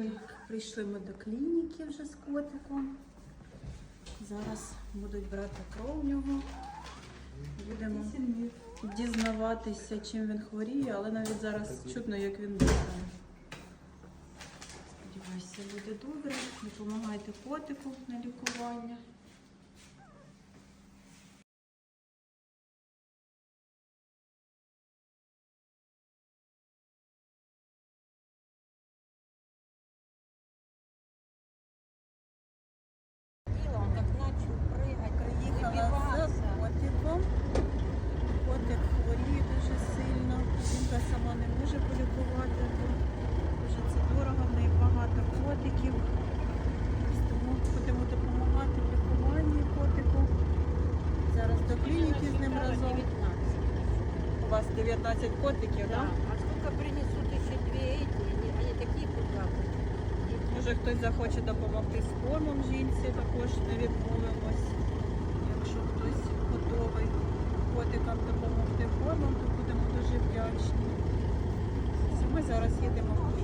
Прийшли, прийшли ми до клініки вже з котиком. Зараз будуть брати кров в нього. Будемо дізнаватися, чим він хворіє, але навіть зараз чутно, як він дихає. Сподіваюся, буде добре. Допомагайте котику на лікування. Он как начал прыгать, Приїхала з котиком. Котик хворіє дуже сильно. Жінка сама не може полікувати, бо дуже це дорого, в неї багато котиків. Ось Тому будемо допомагати в лікуванні котику. Зараз до клініки з ним разом. 19. У вас 19 котиків, Да. А сколько принесут еще две эти? Они, они такие пугатые. Може хтось захоче допомогти з кормом жінці, також не відмовимось. Якщо хтось готовий котикам допомогти кормом, то будемо дуже вдячні. Ми зараз їдемо в